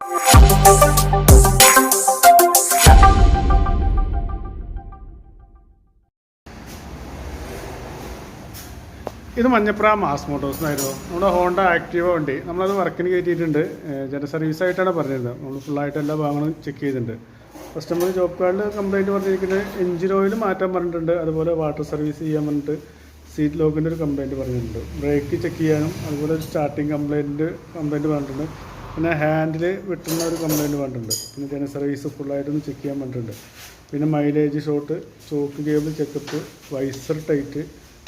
ഇത് Manjapra mass Motors ആയിരുന്നു നമ്മുടെ ഹോണ്ട ആക്റ്റീവ വണ്ടി. നമ്മളത് വർക്കിന് കയറ്റിയിട്ടുണ്ട്. ജന സർവീസ് ആയിട്ടാണ് പറഞ്ഞിരുന്നത്. നമ്മൾ ഫുള്ളായിട്ട് എല്ലാ ഭാഗങ്ങളും ചെക്ക് ചെയ്തിട്ടുണ്ട്. കസ്റ്റമർ ജോബ് കാർഡിൽ കംപ്ലൈന്റ് പറഞ്ഞിരിക്കുന്നത് എഞ്ചിൻ ഓയിൽ മാറ്റാൻ പറഞ്ഞിട്ടുണ്ട്. അതുപോലെ വാട്ടർ സർവീസ് ചെയ്യാൻ പറഞ്ഞിട്ട് സീറ്റ് ലോക്കിന്റെ ഒരു കംപ്ലൈന്റ് പറഞ്ഞിട്ടുണ്ട്. ബ്രേക്ക് ചെക്ക് ചെയ്യാനും അതുപോലെ സ്റ്റാർട്ടിങ് കംപ്ലൈന്റ് കംപ്ലൈന്റ് പറഞ്ഞിട്ടുണ്ട്. പിന്നെ ഹാൻഡിൽ വെട്ടുന്ന ഒരു കംപ്ലൈന്റ് പറഞ്ഞിട്ടുണ്ട് പിന്നെ ജന സർവീസ് ഫുള്ളായിട്ടൊന്ന് ചെക്ക് ചെയ്യാൻ പറഞ്ഞിട്ടുണ്ട് പിന്നെ mileage short choke cable checkup visor tight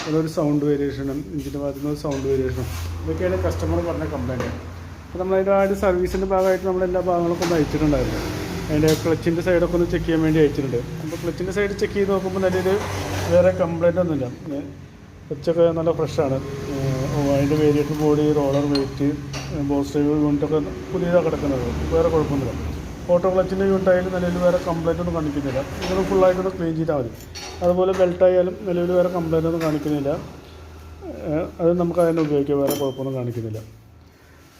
അതൊരു സൗണ്ട് വേരിയേഷനും ഇഞ്ചിന്റെ ഭാഗത്തുനിന്ന് ഒരു സൗണ്ട് വേരിയേഷനും ഇതൊക്കെയാണ് കസ്റ്റമർ പറഞ്ഞ കംപ്ലൈന്റ് അപ്പോൾ നമ്മൾ അതിന്റെ ആ ഒരു സർവീസിന്റെ ഭാഗമായിട്ട് നമ്മൾ എല്ലാ ഭാഗങ്ങളൊക്കെ ഒന്ന് അയച്ചിട്ടുണ്ടായിരുന്നു. അതിന്റെ ക്ലച്ചിന്റെ സൈഡൊക്കെ ഒന്ന് ചെക്ക് ചെയ്യാൻ വേണ്ടി അയച്ചിട്ടുണ്ട്. അപ്പോൾ ക്ലച്ചിന്റെ സൈഡ് ചെക്ക് ചെയ്ത് നോക്കുമ്പോൾ നല്ലൊരു വേറെ കംപ്ലൈന്റ് ഒന്നുമില്ല. ക്ലച്ചൊക്കെ നല്ല ഫ്രഷാണ് അതിന്റെ variation body roller weight boss drive യൂണിറ്റൊക്കെ പുതിയതാണ് കിടക്കുന്നത്. വേറെ കുഴപ്പമൊന്നുമില്ല. ഓട്ടോ ക്ലച്ചിന്റെ യൂണിറ്റായാലും നിലവിൽ വേറെ കംപ്ലൈന്റ് ഒന്നും കാണിക്കുന്നില്ല. ഇതൊന്ന് ഫുള്ളായിട്ടൊന്ന് ക്ലീൻ ചെയ്താൽ മതി. അതുപോലെ ബെൽറ്റായാലും നിലവിൽ വേറെ കംപ്ലൈന്റ് ഒന്നും കാണിക്കുന്നില്ല. അത് നമുക്ക് അതിനെ ഉപയോഗിക്കാം. വേറെ കുഴപ്പമൊന്നും കാണിക്കുന്നില്ല.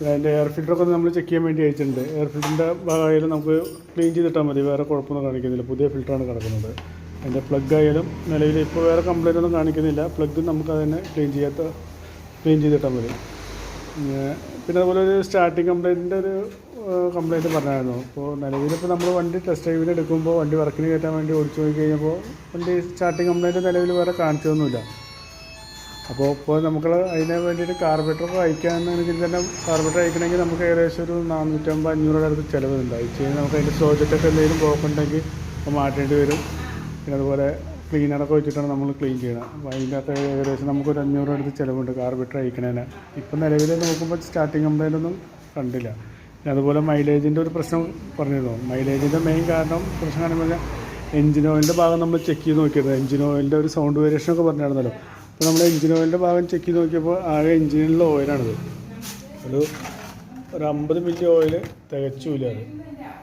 അതിന്റെ എയർ ഫിൽറ്ററൊക്കെ നമ്മൾ ചെക്ക് ചെയ്യാൻ വേണ്ടി അയച്ചിട്ടുണ്ട്. എയർ ഫിൽറ്ററിന്റെ ഭാഗമായാലും നമുക്ക് ക്ലീൻ ചെയ്തിട്ടാൽ മതി. വേറെ കുഴപ്പമൊന്നും കാണിക്കുന്നില്ല. പുതിയ ഫിൽറ്ററാണ് കിടക്കുന്നത്. അതിന്റെ പ്ലഗ് ആയാലും നിലവിൽ ഇപ്പോൾ വേറെ കംപ്ലൈന്റ് ഒന്നും കാണിക്കുന്നില്ല. പ്ലഗ് നമുക്ക് അതിനെ ക്ലീൻ ചെയ്യാത്ത ക്ലീൻ ചെയ്തിട്ടാൽ മതി. പിന്നെ അതുപോലെ ഒരു സ്റ്റാർട്ടിങ് കംപ്ലൈന്റിന്റെ ഒരു കംപ്ലൈന്റ് പറഞ്ഞായിരുന്നു. അപ്പോൾ നിലവിലിപ്പോൾ നമ്മൾ വണ്ടി ടെസ്റ്റ് ഡ്രൈവിന് എടുക്കുമ്പോൾ വണ്ടി വർക്കിന് കയറ്റാൻ വേണ്ടി ഓടിച്ചു പോയി കഴിഞ്ഞപ്പോൾ വണ്ടി സ്റ്റാർട്ടിങ് കംപ്ലൈന്റ് നിലവിൽ വേറെ കാണിച്ചതൊന്നുമില്ല. അപ്പോൾ ഇപ്പോൾ നമുക്ക് അതിന് വേണ്ടിയിട്ട് കാർബറേറ്റർ എനിക്ക് തന്നെ കാർബറേറ്റർ അയക്കണമെങ്കിൽ നമുക്ക് ഏകദേശം ഒരു നാനൂറ്റമ്പത് അഞ്ഞൂറ് അടുത്ത് ചിലവുണ്ട് അയച്ചു കഴിഞ്ഞാൽ നമുക്ക് അതിന്റെ സോജറ്റൊക്കെ എന്തെങ്കിലും പോക്കുണ്ടെങ്കിൽ മാറ്റേണ്ടി വരും. പിന്നെ അതുപോലെ ക്ലീനറൊക്കെ വെച്ചിട്ടാണ് നമ്മൾ ക്ലീൻ ചെയ്യുന്നത് അപ്പോൾ അതിന്റെ അകത്ത് ഏകദേശം നമുക്കൊരു അഞ്ഞൂറ് അടുത്ത് ചിലവുണ്ട് കാർബറേറ്റർ അയക്കണേന്. ഇപ്പം നിലവിൽ നോക്കുമ്പോൾ സ്റ്റാർട്ടിങ് കംപ്ലൈന്റ് ഒന്നും കണ്ടില്ല അതുപോലെ മൈലേജിന്റെ ഒരു പ്രശ്നം പറഞ്ഞിരുന്നു? മൈലേജിന്റെ മെയിൻ കാരണം പ്രശ്നം കാണുമ്പോൾ എഞ്ചിൻ ഓയിലിന്റെ ഭാഗം നമ്മൾ ചെക്ക് ചെയ്ത് നോക്കിയത്. എഞ്ചിൻ ഓയിലിന്റെ ഒരു സൗണ്ട് വേരിയേഷനൊക്കെ പറഞ്ഞിരുന്നല്ലോ. അപ്പോൾ നമ്മൾ എഞ്ചിൻ ഓയിലിന്റെ ഭാഗം ചെക്ക് ചെയ്ത് നോക്കിയപ്പോൾ ആകെ എഞ്ചിനിലുള്ള ഓയിലാണിത് ഒരു ഒരു അമ്പത് മില്ലി ഓയിൽ തികച്ചില്ല അത്.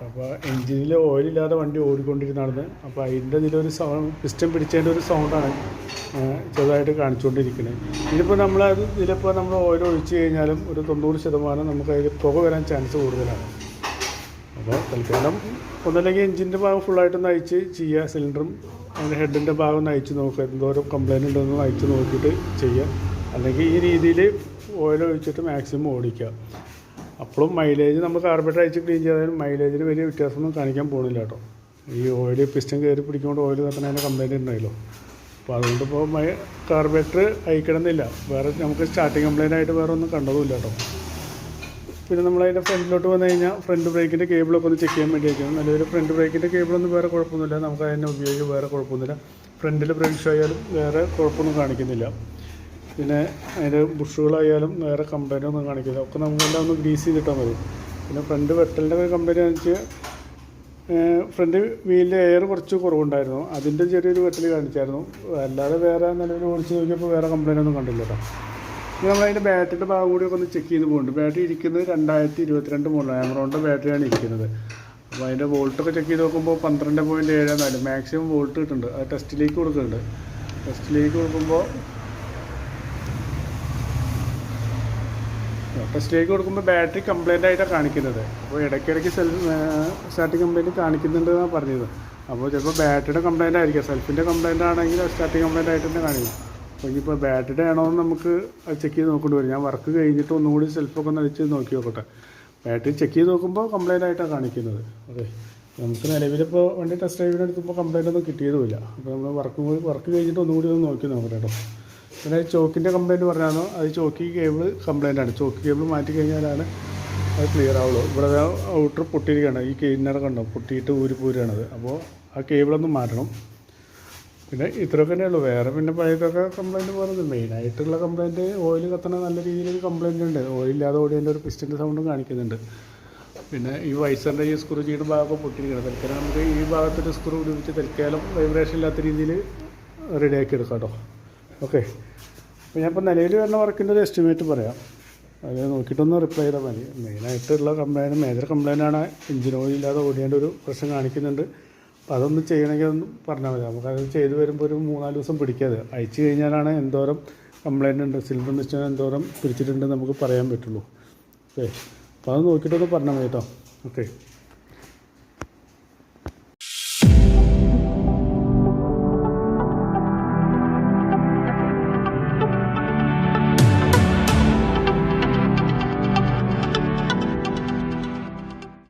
അപ്പോൾ എൻജിനിൽ ഓയിലില്ലാതെ വണ്ടി ഓടിക്കൊണ്ടിരുന്നതാണ് അപ്പോൾ അതിന്റെ ഇതിലൊരു സൗണ്ട് പിസ്റ്റം പിടിച്ചതിന്റെ ഒരു സൗണ്ടാണ് ചെറുതായിട്ട് കാണിച്ചുകൊണ്ടിരിക്കുന്നത് ഇതിപ്പോൾ നമ്മൾ അത് ഇതിലിപ്പോൾ നമ്മൾ ഓയിൽ ഒഴിച്ച് കഴിഞ്ഞാലും ഒരു തൊണ്ണൂറ് ശതമാനം നമുക്ക് അതിൽ പുക വരാൻ ചാൻസ് കൂടുതലാണ്. അപ്പോൾ തൽക്കാലം ഒന്നല്ലെങ്കിൽ എഞ്ചിന്റെ ഭാഗം ഫുള്ളായിട്ടൊന്ന് നയിച്ച് ചെയ്യുക സിലിണ്ടറും അതിന്റെ ഹെഡിന്റെ ഭാഗം നയിച്ച് നോക്കുക എന്തോരം കംപ്ലൈന്റ് ഉണ്ടെന്ന് അയച്ച് നോക്കിയിട്ട് ചെയ്യുക അല്ലെങ്കിൽ ഈ രീതിയിൽ ഓയിൽ ഒഴിച്ചിട്ട് മാക്സിമം ഓടിക്കുക. അപ്പോഴും മൈലേജ് നമ്മൾ കാർബറേറ്റർ അയച്ച് ക്ലീൻ ചെയ്താലും മൈലേജിന് വലിയ വ്യത്യാസമൊന്നും കാണിക്കാൻ പോകുന്നില്ല കേട്ടോ. ഈ ഓയിൽ പിസ്റ്റൻ കയറി പിടിക്കുമ്പോൾ ഓയിൽ കത്തണതിന്റെ കംപ്ലൈന്റ് ഉണ്ടായല്ലോ. അപ്പോൾ അതുകൊണ്ട് ഇപ്പോൾ മൈ കാർബറേറ്റർ അയക്കണമെന്നില്ല. വേറെ നമുക്ക് സ്റ്റാർട്ടിങ് കംപ്ലൈന്റ് ആയിട്ട് വേറെ ഒന്നും കണ്ടതുമില്ല കേട്ടോ. പിന്നെ നമ്മൾ അതിന്റെ ഫ്രണ്ടിലോട്ട് വന്നു കഴിഞ്ഞാൽ ഫ്രണ്ട് ബ്രേക്കിന്റെ കേബിളൊക്കെ ഒന്ന് ചെക്ക് ചെയ്യാൻ വേണ്ടി വയ്ക്കണം നല്ലൊരു ഫ്രണ്ട് ബ്രേക്കിന്റെ കേബിളൊന്നും വേറെ കുഴപ്പമൊന്നുമില്ല. നമുക്ക് അതിനെ ഉപയോഗിച്ച് വേറെ കുഴപ്പമൊന്നുമില്ല. ഫ്രണ്ടിൽ ബ്രേക്ക് ആയാലും വേറെ കുഴപ്പമൊന്നും കാണിക്കുന്നില്ല. പിന്നെ അതിന്റെ ബുഷുകളായാലും വേറെ കംപ്ലൈന്റ് ഒന്നും കാണിക്കില്ല. ഒക്കെ നമുക്കെല്ലാം ഒന്ന് ഗ്രീസ് ചെയ്തിട്ടാൽ മതി. പിന്നെ ഫ്രണ്ട് വെട്ടലിന്റെ കംപ്ലൈന്റ് എന്ന് വെച്ചാൽ ഫ്രണ്ട് വീലിന്റെ എയർ കുറച്ച് കുറവുണ്ടായിരുന്നു. അതിന്റെ ചെറിയൊരു വെട്ടൽ കാണിച്ചായിരുന്നു. അല്ലാതെ വേറെ നിലവിൽ ഓടിച്ച് നോക്കിയപ്പോൾ വേറെ കംപ്ലൈന്റ് ഒന്നും കണ്ടില്ല കേട്ടോ ഇനി നമ്മൾ അതിന്റെ ബാറ്ററിയുടെ ഭാഗം ഒക്കെ ഒന്ന് ചെക്ക് ചെയ്ത് പോകുന്നുണ്ട് ബാറ്ററി ഇരിക്കുന്നത് രണ്ടായിരത്തി ഇരുപത്തിരണ്ട് മോഡൽ ആമറോണിന്റെ ബാറ്ററിയാണ് ഇരിക്കുന്നത്. അപ്പോൾ അതിന്റെ വോൾട്ടൊക്കെ ചെക്ക് ചെയ്ത് നോക്കുമ്പോൾ പന്ത്രണ്ട് പോയിന്റ് ഏഴ് നാല് മാക്സിമം വോൾട്ട് കിട്ടുന്നുണ്ട്. അത് ടെസ്റ്റിലേക്ക് കൊടുക്കുന്നുണ്ട്. ടെസ്റ്റിലേക്ക് കൊടുക്കുമ്പോൾ ടെസ്റ്റിലേക്ക് കൊടുക്കുമ്പോൾ ബാറ്ററി കംപ്ലൈന്റ് ആയിട്ടാണ് കാണിക്കുന്നത്. അപ്പോൾ ഇടയ്ക്കിടയ്ക്ക് സെൽഫ് സ്റ്റാർട്ടിങ് കംപ്ലൈന്റ് കാണിക്കുന്നുണ്ട് എന്നാണ് പറഞ്ഞത്. അപ്പോൾ ചിലപ്പോൾ ബാറ്ററിയുടെ കംപ്ലൈന്റ് ആയിരിക്കും. സെൽഫിന്റെ കംപ്ലൈന്റ് ആണെങ്കിൽ സ്റ്റാർട്ടിങ് കംപ്ലൈന്റ് ആയിട്ട് തന്നെ കാണിക്കും. അപ്പോൾ ഇനിയിപ്പോൾ ബാറ്ററിയുടെ ആണോ എന്ന് നമുക്ക് ചെക്ക് ചെയ്ത് നോക്കേണ്ടി വരും. ഞാൻ വർക്ക് കഴിഞ്ഞിട്ട് ഒന്നുകൂടി സെൽഫൊക്കെ ഒന്ന് അടിച്ച് നോക്കി നോക്കട്ടെ. ബാറ്ററി ചെക്ക് ചെയ്ത് നോക്കുമ്പോൾ കംപ്ലൈന്റ് ആയിട്ടാണ് കാണിക്കുന്നത്. അതെ നമുക്ക് നിലവിലിപ്പോൾ വണ്ടി ടെസ്റ്റ് ഡ്രൈവിനെടുത്തപ്പോൾ കംപ്ലൈന്റ് ഒന്നും കിട്ടിയതുമില്ല. അപ്പോൾ നമ്മൾ വർക്ക് പോയി വർക്ക് കഴിഞ്ഞിട്ട് ഒന്നുകൂടി ഒന്ന് നോക്കി നോക്കട്ടെ കേട്ടോ പിന്നെ ചോക്കിന്റെ കംപ്ലയിന്റ് പറഞ്ഞാണോ? അത് ചോക്കി കേബിൾ കംപ്ലയിന്റ് ആണ്. ചോക്കി കേബിൾ മാറ്റി കഴിഞ്ഞാലാണ് അത് ക്ലിയർ ആവുള്ളൂ. ഇവിടെ ഔട്ടർ പൊട്ടിയിരിക്കുകയാണ്. ഈ കിന്നർ കണ്ടോ? പൊട്ടിയിട്ട് ഊരി പോരുകയാണത് അപ്പോൾ ആ കേബിളൊന്ന് മാറ്റണം. പിന്നെ ഇത്രയൊക്കെ തന്നെ ഉള്ളൂ. വേറെ പിന്നെ പഴയതൊക്കെ കംപ്ലയിന്റ് പോകുന്നത് മെയിനായിട്ടുള്ള കംപ്ലയിന്റ് ഓയിൽ കത്തണ നല്ല രീതിയിൽ കംപ്ലയിന്റ് ഉണ്ട്. ഓയിലില്ലാതെ ഓടിയതിന്റെ ഒരു പിസ്റ്റിന്റെ സൗണ്ടും കാണിക്കുന്നുണ്ട്. പിന്നെ ഈ വൈസറിന്റെ ഈ സ്ക്രൂ ചെയ്ത ഭാഗമൊക്കെ പൊട്ടിയിരിക്കണം തൽക്കാലം നമുക്ക് ഈ ഭാഗത്തൊരു സ്ക്രൂ ഉപയോഗിച്ച് തൽക്കാലം വൈബ്രേഷൻ ഇല്ലാത്ത രീതിയിൽ റെഡിയാക്കി എടുക്കാം കേട്ടോ. ഓക്കെ അപ്പോൾ ഞാൻ ഇപ്പോൾ നിലവിൽ വരുന്ന വർക്കിന്റെ ഒരു എസ്റ്റിമേറ്റ് പറയാം. അത് നോക്കിയിട്ടൊന്ന് റിപ്ലൈ ചെയ്താൽ മതി. മെയിനായിട്ടുള്ള കംപ്ലൈന്റ് മേജർ കംപ്ലൈന്റ് ആണ് എഞ്ചിൻ ഓയിൽ ഇല്ലാതെ ഓടിയേണ്ട ഒരു പ്രശ്നം കാണിക്കുന്നുണ്ട്. അപ്പോൾ അതൊന്ന് ചെയ്യണമെങ്കിൽ ഒന്ന് പറഞ്ഞാൽ മതി. നമുക്കത് ചെയ്ത് വരുമ്പോൾ ഒരു മൂന്നാൽ ദിവസം പിടിക്കാതെ. അയച്ചു കഴിഞ്ഞാലാണ് എന്തോരം കംപ്ലൈന്റ് ഉണ്ട് സിലിണ്ടർ നിശ്ചയം എന്തോരം പിടിച്ചിട്ടുണ്ട് നമുക്ക് പറയാൻ പറ്റുള്ളൂ. ഓക്കെ അപ്പോൾ അത് നോക്കിയിട്ടൊന്ന് പറഞ്ഞാൽ മതി കേട്ടോ ഓക്കെ